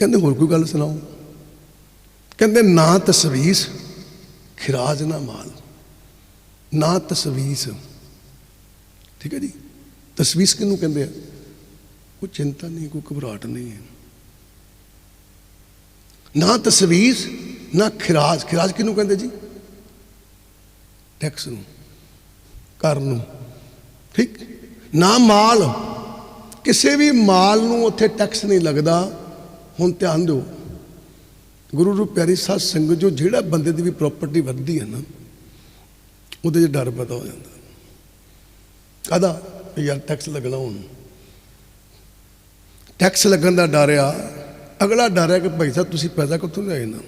ਕਹਿੰਦੇ ਹੋਰ ਕੋਈ ਗੱਲ ਸੁਣਾਓ? ਕਹਿੰਦੇ ਨਾ ਤਸਵੀਸ ਖਿਰਾਜ ਨਾ ਮਾਲ। ਨਾ ਤਸਵੀਸ। ਠੀਕ ਹੈ ਜੀ? ਤਸਵੀਸ ਕਿਹਨੂੰ ਕਹਿੰਦੇ ਆ? ਕੋਈ ਚਿੰਤਾ ਨਹੀਂ, ਕੋਈ ਘਬਰਾਹਟ ਨਹੀਂ ਹੈ। ਨਾ ਤਸਵੀਸ, ਨਾ ਖਿਰਾਜ। ਖਿਰਾਜ ਕਿਹਨੂੰ ਕਹਿੰਦੇ ਜੀ? ਟੈਕਸ ਨੂੰ ਕਰ ਨੂੰ। ਠੀਕ? ਨਾ ਮਾਲ। ਕਿਸੇ ਵੀ ਮਾਲ ਨੂੰ ਉੱਥੇ ਟੈਕਸ ਨਹੀਂ ਲੱਗਦਾ। ਹੁਣ ਧਿਆਨ ਦਿਓ, ਗੁਰੂ ਰੂ ਪਿਆਰੀ ਸਾਧ ਸੰਗਤ ਜੋ ਜਿਹੜਾ ਬੰਦੇ ਦੀ ਵੀ ਪ੍ਰਾਪਰਟੀ ਵੱਧਦੀ ਹੈ ਨਾ, ਉਹਦੇ 'ਚ ਡਰ ਪੈਦਾ ਹੋ ਜਾਂਦਾ। ਕਾਹਦਾ? ਯਾਰ ਟੈਕਸ ਲੱਗਣਾ ਹੁਣ। ਟੈਕਸ ਲੱਗਣ ਦਾ ਡਰ ਆ। ਅਗਲਾ ਡਰ ਹੈ ਕਿ ਭਾਈ ਸਾਹਿਬ ਤੁਸੀਂ ਪੈਸਾ ਕਿੱਥੋਂ ਲਿਆਏ ਨਾ?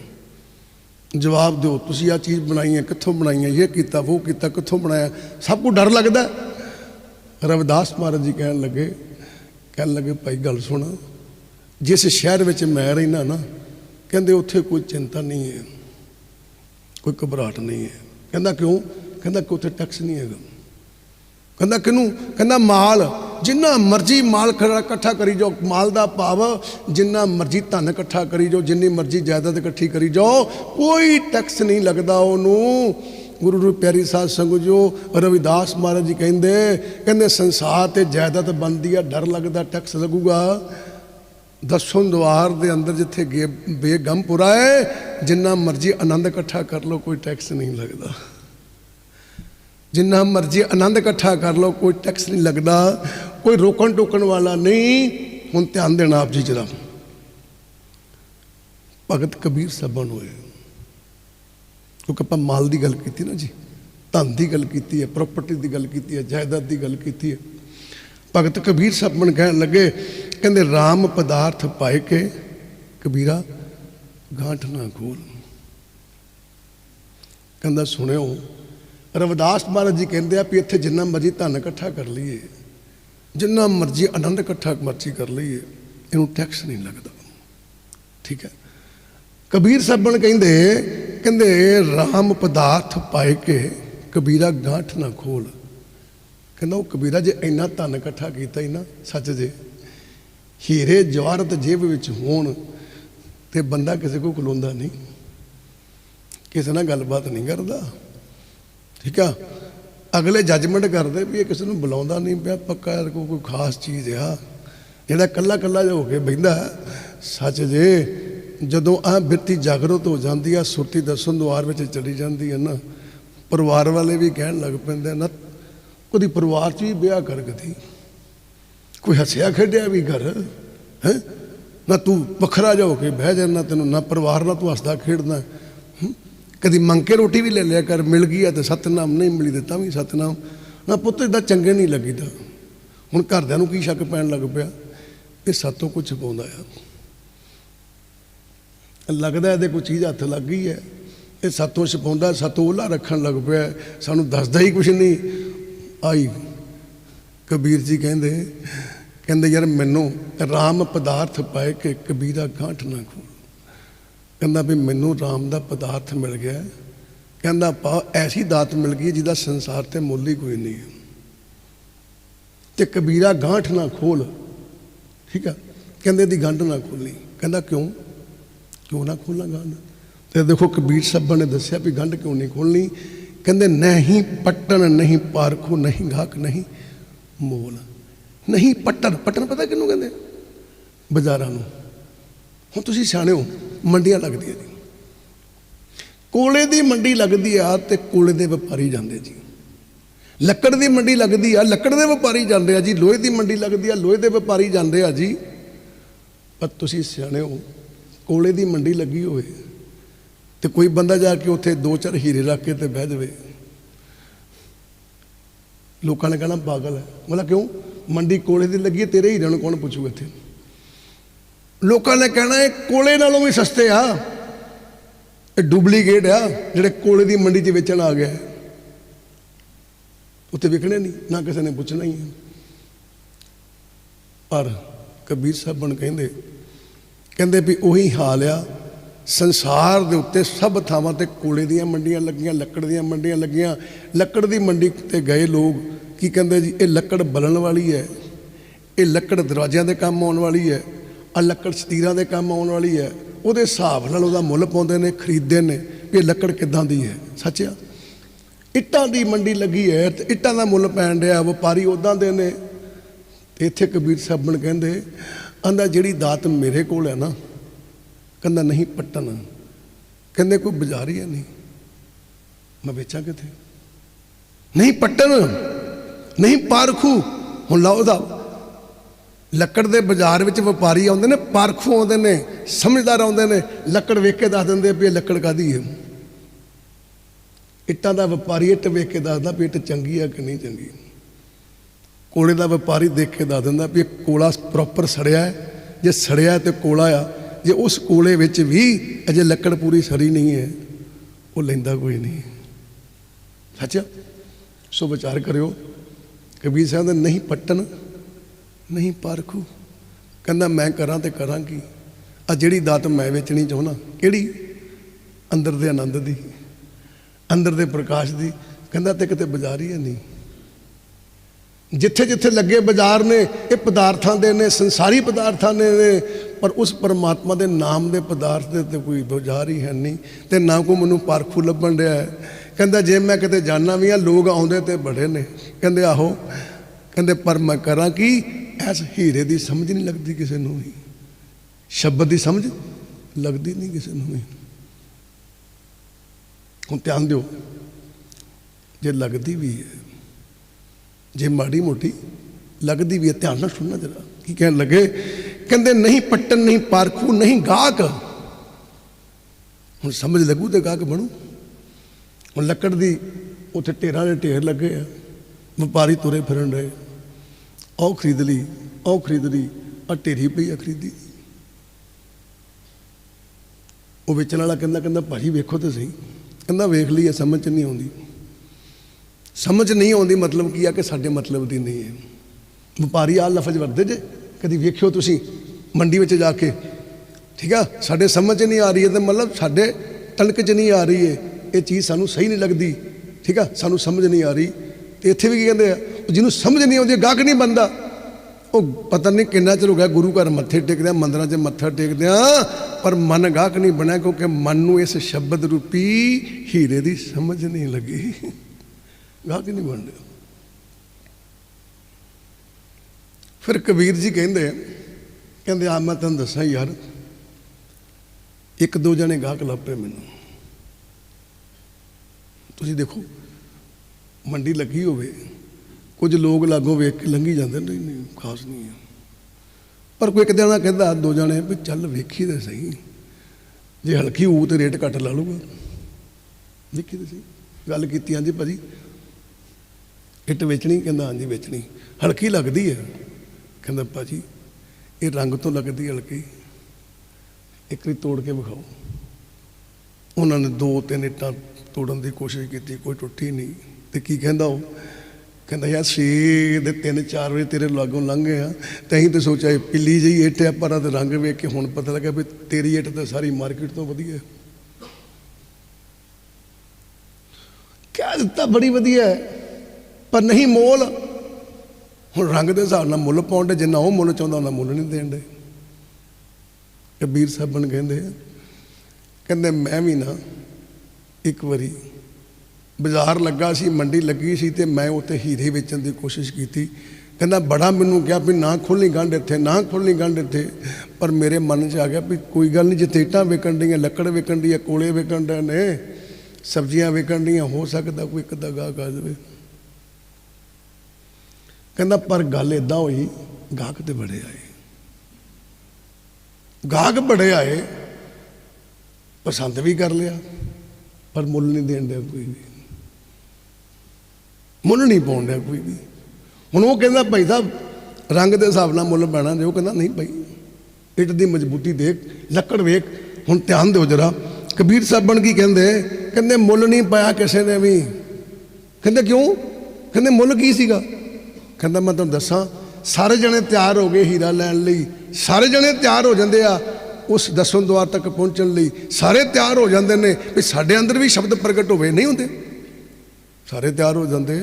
ਜਵਾਬ ਦਿਓ, ਤੁਸੀਂ ਆ ਚੀਜ਼ ਬਣਾਈ ਹੈ, ਕਿੱਥੋਂ ਬਣਾਈ ਹੈ, ਇਹ ਕੀਤਾ, ਉਹ ਕੀਤਾ, ਕਿੱਥੋਂ ਬਣਾਇਆ? ਸਭ ਕੁਝ ਡਰ ਲੱਗਦਾ। ਰਵਿਦਾਸ ਮਹਾਰਾਜ ਜੀ ਕਹਿਣ ਲੱਗੇ ਕਹਿਣ ਲੱਗੇ, ਭਾਈ ਗੱਲ ਸੁਣ ਜਿਸ ਸ਼ਹਿਰ ਵਿੱਚ ਮੈਂ ਰਹਿਣਾ ਨਾ, ਕਹਿੰਦੇ ਉੱਥੇ ਕੋਈ ਚਿੰਤਾ ਨਹੀਂ ਹੈ, ਕੋਈ ਘਬਰਾਹਟ ਨਹੀਂ ਹੈ। ਕਹਿੰਦਾ ਕਿਉਂ? ਕਹਿੰਦਾ ਕਿ ਉੱਥੇ ਟੈਕਸ ਨਹੀਂ ਹੈਗਾ। ਕਹਿੰਦਾ ਕਿਨੂੰ ਕਹਿੰਦਾ ਮਾਲ, ਜਿੰਨਾ ਮਰਜ਼ੀ ਮਾਲ ਖੜਾ ਇਕੱਠਾ ਕਰੀ ਜਾਓ, ਮਾਲ ਦਾ ਭਾਵ ਜਿੰਨਾ ਮਰਜ਼ੀ ਧਨ ਇਕੱਠਾ ਕਰੀ ਜਾਓ, ਜਿੰਨੀ ਮਰਜ਼ੀ ਜਾਇਦਾਦ ਇਕੱਠੀ ਕਰੀ ਜਾਓ, ਕੋਈ ਟੈਕਸ ਨਹੀਂ ਲੱਗਦਾ ਉਹਨੂੰ। ਗੁਰੂ ਰੂ ਪਿਆਰੀ ਸਾਧ ਸੰਗਤ ਜੋ ਰਵਿਦਾਸ ਮਹਾਰਾਜ ਜੀ ਕਹਿੰਦੇ ਕਹਿੰਦੇ ਸੰਸਾਰ ਤੇ ਜਾਇਦਾਦ ਬਣਦੀ ਆ, ਡਰ ਲੱਗਦਾ ਟੈਕਸ ਲੱਗੂਗਾ। ਦਸੋਂ ਦੁਆਰ ਦੇ ਅੰਦਰ ਜਿੱਥੇ ਗੇ- ਬੇਗਮਪੁਰਾ ਹੈ, ਜਿੰਨਾ ਮਰਜ਼ੀ ਆਨੰਦ ਇਕੱਠਾ ਕਰ ਲਓ, ਕੋਈ ਟੈਕਸ ਨਹੀਂ ਲੱਗਦਾ। ਜਿੰਨਾ ਮਰਜ਼ੀ ਆਨੰਦ ਇਕੱਠਾ ਕਰ ਲਓ, ਕੋਈ ਟੈਕਸ ਨਹੀਂ ਲੱਗਦਾ। ਕੋਈ ਰੋਕਣ ਟੋਕਣ ਵਾਲਾ ਨਹੀਂ। ਹੁਣ ਧਿਆਨ ਦੇਣਾ ਆਪ ਜੀ ਜਰਾ। ਭਗਤ ਕਬੀਰ ਸਭਨ ਹੋਏ ਕਿਉਂਕਿ ਆਪਾਂ ਮਾਲ ਦੀ ਗੱਲ ਕੀਤੀ ਨਾ ਜੀ, ਧਨ ਦੀ ਗੱਲ ਕੀਤੀ ਹੈ ਪ੍ਰਾਪਰਟੀ ਦੀ ਗੱਲ ਕੀਤੀ ਹੈ, ਜਾਇਦਾਦ ਦੀ ਗੱਲ ਕੀਤੀ ਹੈ। ਭਗਤ ਕਬੀਰ ਸਭਨ ਕਹਿਣ ਲੱਗੇ ਕਹਿੰਦੇ RAM ਪਦਾਰਥ ਪਾਏ ਕੇ ਕਬੀਰਾ ਗਾਂਠ ਨਾ ਖੋਲ। ਕਹਿੰਦਾ ਸੁਣਿਓ, ਰਵਿਦਾਸ ਮਹਾਰਾਜ ਜੀ ਕਹਿੰਦੇ ਆ ਵੀ ਇੱਥੇ ਜਿੰਨਾ ਮਰਜ਼ੀ ਧਨ ਇਕੱਠਾ ਕਰ ਲਈਏ, ਜਿੰਨਾ ਮਰਜ਼ੀ ਆਨੰਦ ਇਕੱਠਾ ਮਰਜ਼ੀ ਕਰ ਲਈਏ, ਇਹਨੂੰ ਟੈਕਸ ਨਹੀਂ ਲੱਗਦਾ। ਠੀਕ ਹੈ। ਕਬੀਰ ਸੱਬਣ ਕਹਿੰਦੇ ਕਹਿੰਦੇ RAM ਪਦਾਰਥ ਪਾਏ ਕੇ ਕਬੀਰਾ ਗਾਂਠ ਨਾ ਖੋਲ। ਕਹਿੰਦਾ ਉਹ ਕਬੀਰਾ ਜੇ ਇੰਨਾ ਧਨ ਇਕੱਠਾ ਕੀਤਾ ਹੀ ਨਾ, ਸੱਚ ਜੇ। ਹੀਰੇ ਜਵਾਹਰਤ ਜੇਬ ਵਿੱਚ ਹੋਣ ਤੇ ਬੰਦਾ ਕਿਸੇ ਕੋ ਖਲੋਂਦਾ ਨਹੀਂ। ਕਿਸੇ ਨਾਲ ਗੱਲਬਾਤ ਨਹੀਂ ਕਰਦਾ। ਠੀਕ ਆ? ਅਗਲੇ ਜੱਜਮੈਂਟ ਕਰਦੇ ਵੀ ਇਹ ਕਿਸੇ ਨੂੰ ਬੁਲਾਉਂਦਾ ਨਹੀਂ ਪਿਆ। ਪੱਕਾ ਇਹਦੇ ਕੋਲ ਕੋਈ ਖਾਸ ਚੀਜ਼ ਆ। ਜਿਹੜਾ ਕੱਲਾ ਕੱਲਾ ਜਿਹਾ ਹੋ ਕੇ ਬਹਿੰਦਾ ਸੱਚ ਜੇ ਜਦੋਂ ਆ ਬਿਰਤੀ ਜਾਗਰਤ ਹੋ ਜਾਂਦੀ ਆ, ਸੁਰਤੀ ਦਰਸ਼ਨ ਦੁਆਰ ਵਿੱਚ ਚਲੀ ਜਾਂਦੀ ਹੈ ਨਾ, ਪਰਿਵਾਰ ਵਾਲੇ ਵੀ ਕਹਿਣ ਲੱਗ ਪੈਂਦੇ ਨਾ ਕਦੀ ਪਰਿਵਾਰ 'ਚ ਵੀ ਵਿਆਹ ਕਰ ਕਦੀ ਕੋਈ ਹੱਸਿਆ ਖੇਡਿਆ ਵੀ ਕਰ ਹੈ? ਨਾ ਤੂੰ ਵੱਖਰਾ ਜਾ ਹੋ ਕੇ ਬਹਿ ਜਾਣਾ ਤੈਨੂੰ, ਨਾ ਪਰਿਵਾਰ ਨਾਲ ਤੂੰ ਹੱਸਦਾ ਖੇਡਦਾ ਕਦੀ ਮੰਗ ਕੇ ਰੋਟੀ ਵੀ ਲੈ ਲਿਆ ਕਰ, ਮਿਲ ਗਈ ਆ ਤੇ ਸਤਨਾਮ ਨਹੀਂ ਮਿਲੀ ਤੇ ਤਾਂ ਵੀ ਸਤਨਾਮ। ਨਾ ਪੁੱਤ ਇਦਾਂ ਚੰਗੇ ਨਹੀਂ ਲੱਗੀਦਾ। ਹੁਣ ਘਰਦਿਆਂ ਨੂੰ ਕੀ ਸ਼ੱਕ ਪੈਣ ਲੱਗ ਪਿਆ? ਇਹ ਸਾਤੋਂ ਕੁਝ ਛਪਾਉਂਦਾ ਆ। ਲੱਗਦਾ ਇਹਦੇ ਕੋਈ ਚੀਜ਼ ਹੱਥ ਲੱਗ ਗਈ ਹੈ। ਇਹ ਸਾਤੋਂ ਛਪਾਉਂਦਾ, ਸਾਤੋਂ ਉਹਲਾ ਰੱਖਣ ਲੱਗ ਪਿਆ। ਸਾਨੂੰ ਦੱਸਦਾ ਹੀ ਕੁਝ ਨਹੀਂ। ਆਈ ਕਬੀਰ ਜੀ ਕਹਿੰਦੇ ਕਹਿੰਦੇ ਯਾਰ ਮੈਨੂੰ RAM ਪਦਾਰਥ ਪਾਏ ਕਿ ਕਬੀਰਾ ਗਾਂਠ ਨਾ ਖੋਲ ਕਹਿੰਦਾ ਵੀ ਮੈਨੂੰ RAM ਦਾ ਪਦਾਰਥ ਮਿਲ ਗਿਆ। ਕਹਿੰਦਾ, ਪਾ, ਐਸੀ ਦਾਤ ਮਿਲ ਗਈ ਜਿਹਦਾ ਸੰਸਾਰ ਤੇ ਮੁੱਲ ਹੀ ਕੋਈ ਨਹੀਂ ਤੇ ਕਬੀਰਾ ਗਾਂਠ ਨਾ ਖੋਲ ਠੀਕ ਆ? ਕਹਿੰਦੇ ਦੀ ਗੰਢ ਨਾ ਖੋਲੀ ਕਹਿੰਦਾ, ਕਿਉਂ? ਕਿਉਂ ਨਾ ਖੋਲਾਂ ਗੰਢ? ਤੇ ਦੇਖੋ, ਕਬੀਰ ਸਾਹਿਬਾਂ ਨੇ ਦੱਸਿਆ ਵੀ ਗੰਢ ਕਿਉਂ ਨਹੀਂ ਖੋਲਣੀ ਕਹਿੰਦੇ, ਨਹੀਂ ਪੱਟਣ, ਨਹੀਂ ਪਾਰਖੋ, ਨਹੀਂ ਗਾਹਕ, ਨਹੀਂ ਮੋਲ। ਨਹੀਂ, ਪੱਟਣ। ਪੱਟਣ ਪਤਾ ਕਿਹਨੂੰ ਕਹਿੰਦੇ ਬਾਜ਼ਾਰਾਂ ਨੂੰ। ਹੁਣ ਤੁਸੀਂ ਸਿਆਣੇ ਹੋ, ਮੰਡੀਆਂ ਲੱਗਦੀਆਂ ਜੀ। ਕੋਲੇ ਦੀ ਮੰਡੀ ਲੱਗਦੀ ਆ ਤੇ ਕੋਲੇ ਦੇ ਵਪਾਰੀ ਜਾਂਦੇ ਜੀ। ਲੱਕੜ ਦੀ ਮੰਡੀ ਲੱਗਦੀ ਆ, ਲੱਕੜ ਦੇ ਵਪਾਰੀ ਜਾਂਦੇ ਆ ਜੀ। ਲੋਹੇ ਦੀ ਮੰਡੀ ਲੱਗਦੀ ਆ, ਲੋਹੇ ਦੇ ਵਪਾਰੀ ਜਾਂਦੇ ਆ ਜੀ। ਪਰ ਤੁਸੀਂ ਸਿਆਣੇ ਹੋ, ਕੋਲੇ ਦੀ ਮੰਡੀ ਲੱਗੀ ਹੋਵੇ ਤੇ ਕੋਈ ਬੰਦਾ ਜਾ ਕੇ ਉੱਥੇ ਦੋ ਚਾਰ ਹੀਰੇ ਰੱਖ ਕੇ ਤੇ ਬਹਿ ਜਾਵੇ। ਲੋਕਾਂ ਨੇ ਕਹਿਣਾ ਪਾਗਲ ਹੈ। ਮਤਲਬ ਕਿਉਂ? ਮੰਡੀ ਕੋਲੇ ਦੀ ਲੱਗੀ ਤੇਰੇ ਹੀਰੇ ਨੂੰ ਕੌਣ ਪੁੱਛੂ ਇੱਥੇ? ਲੋਕਾਂ ਨੇ ਕਹਿਣਾ ਇਹ ਕੋਲੇ ਨਾਲੋਂ ਵੀ ਸਸਤੇ ਆ। ਇਹ ਡੁਪਲੀਕੇਟ ਆ, ਜਿਹੜੇ ਕੋਲੇ ਦੀ ਮੰਡੀ 'ਚ ਵੇਚਣ ਆ ਗਿਆ ਉੱਥੇ ਵਿਕਣੇ ਨਹੀਂ, ਨਾ ਕਿਸੇ ਨੇ ਪੁੱਛਣਾ ਹੀ ਹੈ। ਪਰ ਕਬੀਰ ਸਾਹਿਬ ਸਾਹਿਬਨ ਕਹਿੰਦੇ ਕਹਿੰਦੇ ਵੀ ਉਹੀ ਹਾਲ ਆ ਸੰਸਾਰ ਦੇ ਉੱਤੇ ਸਭ ਥਾਵਾਂ ਤੇ ਕੋਲੇ ਦੀਆਂ ਮੰਡੀਆਂ ਲੱਗੀਆਂ, ਲੱਕੜ ਦੀਆਂ ਮੰਡੀਆਂ ਲੱਗੀਆਂ। ਲੱਕੜ ਦੀ ਮੰਡੀ ਤੇ ਗਏ ਲੋਕ, ਕੀ ਕਹਿੰਦੇ ਜੀ, ਇਹ ਲੱਕੜ ਬਲਣ ਵਾਲੀ ਹੈ। ਇਹ ਲੱਕੜ ਦਰਵਾਜ਼ਿਆਂ ਦੇ ਕੰਮ ਆਉਣ ਵਾਲੀ ਹੈ। ਆ ਲੱਕੜ ਸਤੀਰਾਂ ਦੇ ਕੰਮ ਆਉਣ ਵਾਲੀ ਹੈ। ਉਹਦੇ ਹਿਸਾਬ ਨਾਲ ਉਹਦਾ ਮੁੱਲ ਪਾਉਂਦੇ ਨੇ, ਖਰੀਦਦੇ ਨੇ ਵੀ ਇਹ ਲੱਕੜ ਕਿੱਦਾਂ ਦੀ ਹੈ। ਸੱਚਿਆ? ਇੱਟਾਂ ਦੀ ਮੰਡੀ ਲੱਗੀ ਹੈ ਤੇ ਇੱਟਾਂ ਦਾ ਮੁੱਲ ਪੈਣ ਰਿਹਾ ਵਪਾਰੀ ਉਦਾਂ ਦੇ ਨੇ। ਤੇ ਇੱਥੇ ਕਬੀਰ ਸਾਹਿਬਨ ਕਹਿੰਦੇ ਆਂਦਾ ਜਿਹੜੀ ਦਾਤ ਮੇਰੇ ਕੋਲ ਹੈ ਨਾ ਕਹਿੰਦਾ, ਨਹੀਂ ਪੱਟਣ। ਕਹਿੰਦੇ, ਕੋਈ ਬਾਜ਼ਾਰੀ ਹੈ ਨਹੀਂ। ਮੈਂ ਵੇਚਾਂ ਕਿੱਥੇ? ਨਹੀਂ ਪੱਟਣ। ਨਹੀਂ ਪਾਰਖੂ। ਹੁਣ ਲਾਓ ਦਾ ਲੱਕੜ ਦੇ ਬਾਜ਼ਾਰ ਵਿੱਚ ਵਪਾਰੀ ਆਉਂਦੇ ਨੇ, ਪਾਰਖੂ ਆਉਂਦੇ ਨੇ, ਸਮਝਦਾਰ ਆਉਂਦੇ ਨੇ, ਲੱਕੜ ਵੇਖ ਕੇ ਦੱਸ ਦਿੰਦੇ ਵੀ ਇਹ ਲੱਕੜ ਕਾਦੀ ਹੈ। ਇੱਟਾਂ ਦਾ ਵਪਾਰੀ ਇੱਟ ਵੇਖ ਕੇ ਦੱਸਦਾ ਵੀ ਇੱਟ ਚੰਗੀ ਆ ਕਿ ਨਹੀਂ ਚੰਗੀ। ਕੋਲੇ ਦਾ ਵਪਾਰੀ ਦੇਖ ਕੇ ਦੱਸ ਦਿੰਦਾ ਵੀ ਇਹ ਕੋਲਾ ਪ੍ਰੋਪਰ ਸੜਿਆ ਹੈ। ਜੇ ਸੜਿਆ ਤੇ ਕੋਲਾ ਆ ਜੇ ਉਸ ਕੋਲੇ ਵਿੱਚ ਵੀ ਅਜੇ ਲੱਕੜ ਪੂਰੀ ਸੜੀ ਨਹੀਂ ਹੈ, ਉਹ ਲੈਂਦਾ ਕੋਈ ਨਹੀਂ। ਸੱਚਾ? ਸੋ ਵਿਚਾਰ ਕਰਿਓ ਕਬੀਰ ਸਾਹਿਬ ਦਾ ਨਹੀਂ ਪੱਟਣ, ਨਹੀਂ ਪਾਰਖੂ। ਕਹਿੰਦਾ, ਮੈਂ ਕਰਾਂ ਤੇ ਕਰਾਂ ਕੀ? ਆ ਜਿਹੜੀ ਦਾਤ ਮੈਂ ਵੇਚਣੀ ਚਾਹੁੰਦਾ, ਕਿਹੜੀ? ਅੰਦਰ ਦੇ ਆਨੰਦ ਦੀ, ਅੰਦਰ ਦੇ ਪ੍ਰਕਾਸ਼ ਦੀ। ਕਹਿੰਦਾ, ਤੇ ਕਿਤੇ ਬਾਜ਼ਾਰੀ ਹੈ ਨਹੀਂ। ਜਿੱਥੇ ਜਿੱਥੇ ਲੱਗੇ ਬਾਜ਼ਾਰ ਨੇ, ਇਹ ਪਦਾਰਥਾਂ ਦੇ ਨੇ, ਸੰਸਾਰੀ ਪਦਾਰਥਾਂ ਦੇ ਨੇ ਪਰ ਉਸ ਪਰਮਾਤਮਾ ਦੇ ਨਾਮ ਦੇ ਪਦਾਰਥ ਦੇ ਤੇ ਕੋਈ ਬਾਜ਼ਾਰ ਹੀ ਹੈ ਨਹੀਂ ਤੇ ਨਾ ਕੋ ਮੈਨੂੰ ਪਰਖੂ ਲੱਭਣ ਰਿਹਾ ਹੈ। ਕਹਿੰਦਾ, ਜੇ ਮੈਂ ਕਿਤੇ ਜਾਣਾ ਵੀ ਆ, ਲੋਕ ਆਉਂਦੇ ਤੇ ਬੜੇ ਨੇ। ਕਹਿੰਦੇ, ਆਹੋ। ਕਹਿੰਦੇ, ਪਰ ਮੈਂ ਕਰਾਂ ਕੀ? ਐਸ ਹੀਰੇ ਦੀ ਸਮਝ ਨਹੀਂ ਲੱਗਦੀ ਕਿਸੇ ਨੂੰ ਵੀ। ਸ਼ਬਦ ਦੀ ਸਮਝ ਲੱਗਦੀ ਨਹੀਂ ਕਿਸੇ ਨੂੰ ਵੀ। ਹੁਣ ਧਿਆਨ ਦਿਓ, ਜੇ ਲੱਗਦੀ ਵੀ ਹੈ, ਜੇ ਮਾੜੀ ਮੋਟੀ ਲੱਗਦੀ ਵੀ ਹੈ, ਧਿਆਨ ਨਾਲ ਸੁਣਨਾ ਜਰਾ। ਕੀ ਕਹਿਣ ਲੱਗੇ? ਕਹਿੰਦੇ ਨਹੀਂ ਪੱਟਣ, ਨਹੀਂ ਪਾਰਖੂ, ਨਹੀਂ ਗਾਹਕ। ਹੁਣ ਸਮਝ ਲੱਗੂ ਤੇ ਗਾਹਕ ਬਣੂ। ਹੁਣ ਲੱਕੜ ਦੀ ਉੱਥੇ ਢੇਰਾਂ ਦੇ ਢੇਰ ਲੱਗੇ ਆ। ਵਪਾਰੀ ਤੁਰੇ ਫਿਰਨ ਰਹੇ। ਉਹ ਖਰੀਦ ਲਈ ਉਹ ਖਰੀਦ ਲਈ। ਆ ਢੇਰੀ ਪਈ ਆ ਖਰੀਦੀ। ਉਹ ਵੇਚਣ ਵਾਲਾ ਕਹਿੰਦਾ ਕਹਿੰਦਾ ਭਾਜੀ ਵੇਖੋ ਤੇ ਸਹੀ। ਕਹਿੰਦਾ ਵੇਖ ਲਈ ਆ, ਸਮਝ ਚ ਨਹੀਂ ਆਉਂਦੀ। ਸਮਝ ਨਹੀਂ ਆਉਂਦੀ ਮਤਲਬ ਕੀ ਆ ਕਿ ਸਾਡੇ ਮਤਲਬ ਦੀ ਨਹੀਂ ਹੈ। ਵਪਾਰੀ ਆ ਲਫ਼ਜ਼ ਵਰਦੇ ਜੇ। ਕਦੀ ਵੇਖਿਓ ਤੁਸੀਂ। ਮੰਡੀ ਵਿੱਚ ਜਾ ਕੇ। ਠੀਕ ਆ? ਸਾਡੇ ਸਮਝ 'ਚ ਨਹੀਂ ਆ ਰਹੀ ਹੈ ਤੇ ਮਤਲਬ ਸਾਡੇ ਤਲਕ 'ਚ ਨਹੀਂ ਆ ਰਹੀ ਹੈ। ਇਹ ਚੀਜ਼ ਸਾਨੂੰ ਸਹੀ ਨਹੀਂ ਲੱਗਦੀ। ਠੀਕ ਆ? ਸਾਨੂੰ ਸਮਝ ਨਹੀਂ ਆ ਰਹੀ। ਤੇ ਇੱਥੇ ਵੀ ਕੀ ਕਹਿੰਦੇ ਆ? ਜਿਹਨੂੰ ਸਮਝ ਨਹੀਂ ਆਉਂਦੀ, ਗਾਹਕ ਨਹੀਂ ਬੰਦਾ ਉਹ ਪਤਾ ਨਹੀਂ ਕਿੰਨਾ ਚਿਰ ਹੋ ਗਿਆ ਗੁਰੂ ਘਰ ਮੱਥੇ ਟੇਕਦੇ ਆ, ਮੰਦਰਾਂ 'ਚ ਮੱਥਾ ਟੇਕਦੇ ਆ, ਪਰ ਮਨ ਗਾਹਕ ਨਹੀਂ ਬਣਿਆ ਕਿਉਂਕਿ ਮਨ ਨੂੰ ਇਸ ਸ਼ਬਦ ਰੂਪੀ ਹੀਰੇ ਦੀ ਸਮਝ ਨਹੀਂ ਲੱਗੀ। ਗਾਹਕ ਨਹੀਂ ਬਣਦੇ। ਫਿਰ ਕਬੀਰ ਜੀ ਕਹਿੰਦੇ ਕਹਿੰਦੇ ਆ ਮੈਂ ਤੁਹਾਨੂੰ ਦੱਸਾਂ ਯਾਰ ਇੱਕ ਦੋ ਜਣੇ ਗਾਹਕ ਲੱਭੇ ਮੈਨੂੰ। ਤੁਸੀਂ ਦੇਖੋ ਮੰਡੀ ਲੱਗੀ ਹੋਵੇ ਕੁਝ ਲੋਕ ਲਾਗੋਂ ਵੇਖ ਕੇ ਲੰਘੀ ਜਾਂਦੇ ਨੇ, ਨਹੀਂ ਖਾਸ ਨਹੀਂ ਹੈ। ਪਰ ਕੋਈ ਇੱਕ ਜਣਾ ਕਹਿੰਦਾ ਦੋ ਜਣੇ ਵੀ ਚੱਲ ਵੇਖੀ ਤੇ ਸਹੀ। ਜੇ ਹਲਕੀ ਹੋਊ ਤੇ ਰੇਟ ਘੱਟ ਲਾ ਲੂਗਾ ਵੇਖੀ ਤੇ ਸਹੀ ਗੱਲ ਕੀਤੀ ਹਾਂਜੀ ਭਾਜੀ। ਇੱਟ ਵੇਚਣੀ ਕਹਿੰਦਾ ਹਾਂਜੀ ਵੇਚਣੀ। ਹਲਕੀ ਲੱਗਦੀ ਹੈ। ਕਹਿੰਦਾ ਭਾਜੀ ਇਹ ਰੰਗ ਤੋਂ ਲੱਗਦੀ ਹੈ ਹਲਕੀ ਇੱਕ ਵਾਰੀ ਤੋੜ ਕੇ ਵਿਖਾਓ। ਉਹਨਾਂ ਨੇ ਦੋ ਤਿੰਨ ਇੱਟਾਂ ਤੋੜਨ ਦੀ ਕੋਸ਼ਿਸ਼ ਕੀਤੀ, ਕੋਈ ਟੁੱਟੀ ਨਹੀਂ। ਤੇ ਕੀ ਕਹਿੰਦਾ ਉਹ? ਕਹਿੰਦਾ, ਯਾਰ ਛੇ ਦੇ ਤਿੰਨ ਚਾਰ ਵਜੇ ਤੇਰੇ ਲਾਗੋਂ ਲੰਘ ਗਏ ਆ। ਤੇ ਅਸੀਂ ਤੇ ਸੋਚਿਆ ਇਹ ਪਿੱਲੀ ਜਿਹੀ ਇੱਟ ਹੈ ਪਰ ਉਹਦਾ ਰੰਗ ਵੇਖ ਕੇ ਹੁਣ ਪਤਾ ਲੱਗਾ ਵੀ ਤੇਰੀ ਇੱਟ ਤਾਂ ਸਾਰੀ ਮਾਰਕੀਟ ਤੋਂ ਵਧੀਆ ਹੈ। ਕਹਿ ਦਿੱਤਾ, ਬੜੀ ਵਧੀਆ ਹੈ। ਪਰ ਨਹੀਂ ਮੋਲ। ਹੁਣ ਰੰਗ ਦੇ ਹਿਸਾਬ ਨਾਲ ਮੁੱਲ ਪਾਉਣ ਪਾਉਂਦੇ ਜਿੰਨਾ ਉਹ ਮੁੱਲ ਚਾਹੁੰਦਾ ਉਹਨਾਂ ਮੁੱਲ ਨਹੀਂ ਦੇਣ ਦੇ। ਕਬੀਰ ਸਾਹਿਬਨ ਕਹਿੰਦੇ ਕਹਿੰਦੇ ਮੈਂ ਵੀ ਨਾ ਇੱਕ ਵਾਰੀ ਬਾਜ਼ਾਰ ਲੱਗਾ ਸੀ, ਮੰਡੀ ਲੱਗੀ ਸੀ ਤੇ ਮੈਂ ਉੱਥੇ ਹੀਰੇ ਵੇਚਣ ਦੀ ਕੋਸ਼ਿਸ਼ ਕੀਤੀ। ਕਹਿੰਦਾ ਬੜਾ ਮੈਨੂੰ ਕਿਹਾ ਵੀ ਨਾ ਖੋਲੀ ਗੰਢ ਇੱਥੇ, ਨਾ ਖੋਲੀ ਗੰਢ ਇੱਥੇ। ਪਰ ਮੇਰੇ ਮਨ 'ਚ ਆ ਗਿਆ ਵੀ ਕੋਈ ਗੱਲ ਨਹੀਂ ਜਿੱਥੇ ਇੱਟਾਂ ਵਿਕਣ ਡੀਆਂ, ਲੱਕੜ ਵਿਕਣ ਡੀਆਂ, ਕੋਲੇ ਵਿਕਣ ਡੇ ਨੇ, ਸਬਜ਼ੀਆਂ ਵਿਕਣ ਡੀਆਂ, ਹੋ ਸਕਦਾ ਕੋਈ ਇੱਕ ਦਾ ਗਾਹਕ ਦੇਵੇ ਕਹਿੰਦਾ, ਪਰ ਗੱਲ ਇਦਾਂ ਹੋਈ, ਗਾਹਕ ਤੇ ਬੜੇ ਆਏ। ਗਾਹਕ ਬੜੇ ਆਏ, ਪਸੰਦ ਵੀ ਕਰ ਲਿਆ, ਪਰ ਮੁੱਲ ਨਹੀਂ ਦੇਣ ਡਿਆ ਕੋਈ ਵੀ। ਮੁੱਲ ਨਹੀਂ ਪਾਉਣ ਡਿਆ ਕੋਈ ਵੀ। ਹੁਣ ਉਹ ਕਹਿੰਦਾ, ਭਾਈ ਸਾਹਿਬ, ਰੰਗ ਦੇ ਹਿਸਾਬ ਨਾਲ ਮੁੱਲ ਪੈਣਾ ਜੇ। ਉਹ ਕਹਿੰਦਾ, ਨਹੀਂ ਭਾਈ, ਇੱਟ ਦੀ ਮਜ਼ਬੂਤੀ ਦੇਖ, ਲੱਕੜ ਵੇਖ, ਹੁਣ ਧਿਆਨ ਦਿਓ ਜਰਾ। ਕਬੀਰ ਸਾਹਿਬਣ ਕੀ ਕਹਿੰਦੇ? ਕਹਿੰਦੇ, ਮੁੱਲ ਨਹੀਂ ਪਾਇਆ ਕਿਸੇ ਨੇ ਵੀ। ਕਹਿੰਦੇ, ਕਿਉਂ? ਕਹਿੰਦੇ, ਮੁੱਲ ਕੀ ਸੀਗਾ? ਕਹਿੰਦਾ, ਮੈਂ ਤੁਹਾਨੂੰ ਦੱਸਾਂ, ਸਾਰੇ ਜਣੇ ਤਿਆਰ ਹੋ ਗਏ ਹੀਰਾ ਲੈਣ ਲਈ। ਸਾਰੇ ਜਣੇ ਤਿਆਰ ਹੋ ਜਾਂਦੇ ਆ ਉਸ ਦਸਵੰਦ ਦੁਆਰ ਤੱਕ ਪਹੁੰਚਣ ਲਈ। ਸਾਰੇ ਤਿਆਰ ਹੋ ਜਾਂਦੇ ਨੇ ਵੀ ਸਾਡੇ ਅੰਦਰ ਵੀ ਸ਼ਬਦ ਪ੍ਰਗਟ ਹੋਵੇ, ਨਹੀਂ ਹੁੰਦੇ। ਸਾਰੇ ਤਿਆਰ ਹੋ ਜਾਂਦੇ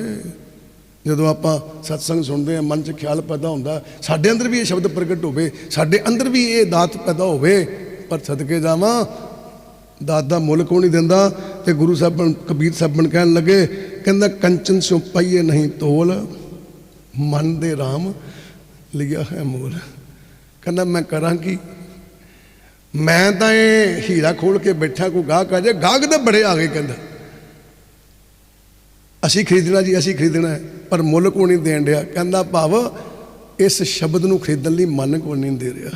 ਜਦੋਂ ਆਪਾਂ ਸਤਸੰਗ ਸੁਣਦੇ ਆ, ਮਨ 'ਚ ਖਿਆਲ ਪੈਦਾ ਹੁੰਦਾ, ਸਾਡੇ ਅੰਦਰ ਵੀ ਇਹ ਸ਼ਬਦ ਪ੍ਰਗਟ ਹੋਵੇ, ਸਾਡੇ ਅੰਦਰ ਵੀ ਇਹ ਦਾਤ ਪੈਦਾ ਹੋਵੇ। ਪਰ ਸਦਕੇ ਜਾਵਾਂ, ਦਾਤ ਦਾ ਮੁੱਲ ਕੋਈ ਨਹੀਂ ਦਿੰਦਾ? ਤੇ ਗੁਰੂ ਸਾਹਿਬ ਕਬੀਰ ਸਾਹਿਬਨ ਕਹਿਣ ਲੱਗੇ, ਕਹਿੰਦਾ, ਕੰਚਨ ਸਿਉ ਪਈਏ ਨਹੀਂ ਤੋਲ। ਮਨ ਦੇ RAM ਲਿਆ ਹੈ ਮੋਲ। ਕਹਿੰਦਾ, ਮੈਂ ਕਰਾਂ ਕੀ? ਮੈਂ ਤਾਂ ਇਹ ਹੀਰਾ ਖੋਲ ਕੇ ਬੈਠਾ ਕੋ ਗਾਹਕ ਆ ਜੇ ਗਾਹਕ ਤਾਂ ਬੜੇ ਆ ਗਏ ਕਹਿੰਦਾ। ਅਸੀਂ ਖਰੀਦਣਾ ਜੀ, ਅਸੀਂ ਖਰੀਦਣਾ ਪਰ ਮੁੱਲ ਕੋ ਨਹੀਂ ਦੇਣ ਰਿਹਾ ਕਹਿੰਦਾ, ਭਾਵ ਇਸ ਸ਼ਬਦ ਨੂੰ ਖਰੀਦਣ ਲਈ ਮਨ ਕੋ ਨਹੀਂ ਦੇ ਰਿਹਾ।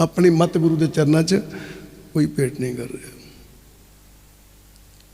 ਆਪਣੀ ਮਤ ਗੁਰੂ ਦੇ ਚਰਨਾਂ 'ਚ ਕੋਈ ਭੇਟ ਨਹੀਂ ਕਰ ਰਿਹਾ।